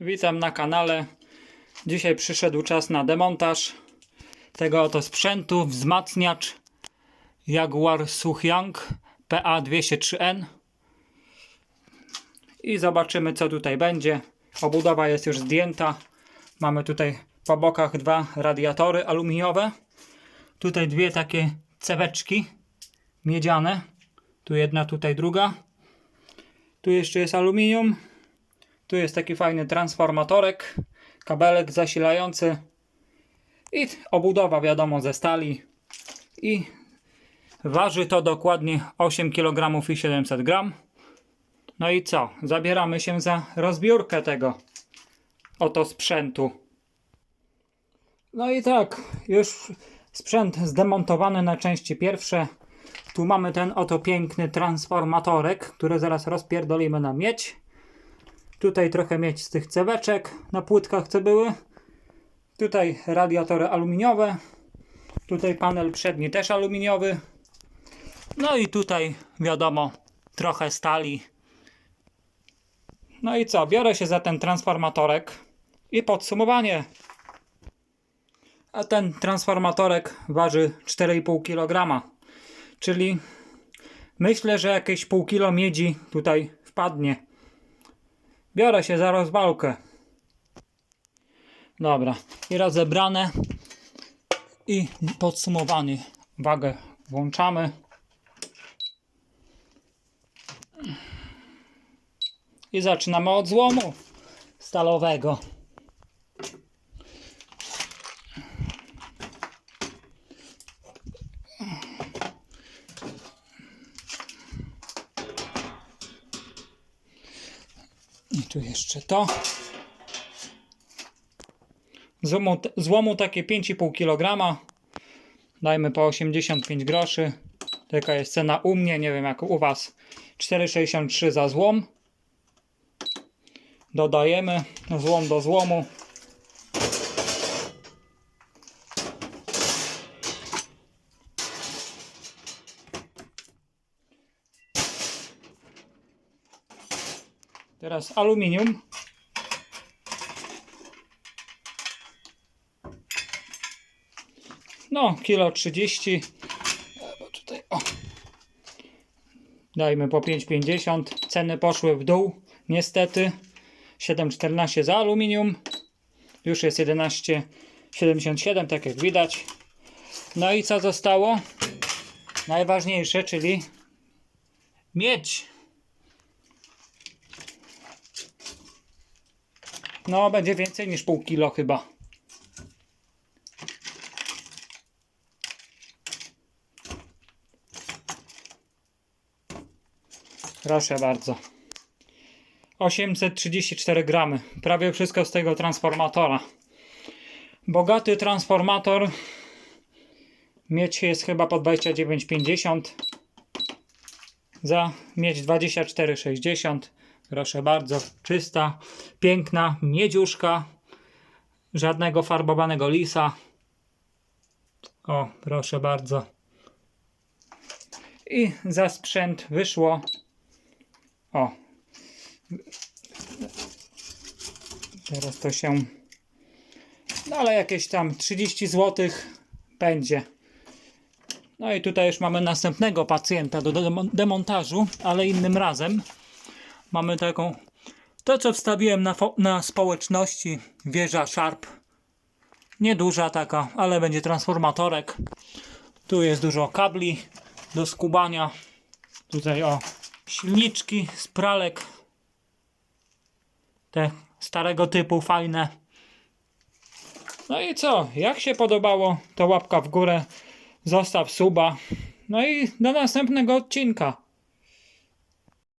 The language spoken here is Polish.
Witam na kanale. Dzisiaj przyszedł czas na demontaż tego oto sprzętu, wzmacniacz Jaguar Suhyang PA203N i zobaczymy co tutaj będzie. Obudowa jest już zdjęta. Mamy tutaj po bokach dwa radiatory aluminiowe. Tutaj dwie takie ceweczki miedziane. Tu jedna, tutaj druga. Tu jeszcze jest aluminium. Tu jest taki fajny transformatorek, kabelek zasilający i obudowa wiadomo ze stali i waży to dokładnie 8 kg i 700 g. No i co? Zabieramy się za rozbiórkę tego oto sprzętu. No i tak, już sprzęt zdemontowany na części pierwsze. Tu mamy ten oto piękny transformatorek, który zaraz rozpierdolimy na miedź. Tutaj trochę mieć z tych ceweczek na płytkach, co były. Tutaj radiatory aluminiowe. Tutaj panel przedni też aluminiowy. No i tutaj wiadomo, trochę stali. No i co? Biorę się za ten transformatorek i podsumowanie. A ten transformatorek waży 4,5 kg. Czyli myślę, że jakieś pół kilo miedzi tutaj wpadnie. Biorę się za rozwałkę. Dobra, i rozebrane i podsumowany. Wagę włączamy. I zaczynamy od złomu stalowego. I tu jeszcze to. Złomu, złomu takie 5,5 kg. Dajmy po 85 groszy. Taka jest cena u mnie, nie wiem jak u Was. 4,63 za złom. Dodajemy złom do złomu. Teraz aluminium. No, kilo 30. Bo tutaj, o. Dajmy po 5,50. Ceny poszły w dół, niestety. 7,14 za aluminium. Już jest 11,77, tak jak widać. No i co zostało? Najważniejsze, czyli miedź. No, będzie więcej niż pół kilo chyba. Proszę bardzo. 834 gramy. Prawie wszystko z tego transformatora. Bogaty transformator. Mieć jest chyba po 29,50. Za mieć 24,60. Proszę bardzo, czysta, piękna miedziuszka. Żadnego farbowanego lisa. O, proszę bardzo. I za sprzęt wyszło. O. Teraz to się. No ale jakieś tam 30 zł będzie. No i tutaj już mamy następnego pacjenta do demo- demontażu, ale innym razem mamy taką to co wstawiłem na, na społeczności wieża Sharp. Nieduża taka, ale będzie transformatorek. Tu jest dużo kabli do skubania. Tutaj o silniczki z pralek. Te starego typu fajne. No i co, jak się podobało to łapka w górę. Zostaw suba. No i do następnego odcinka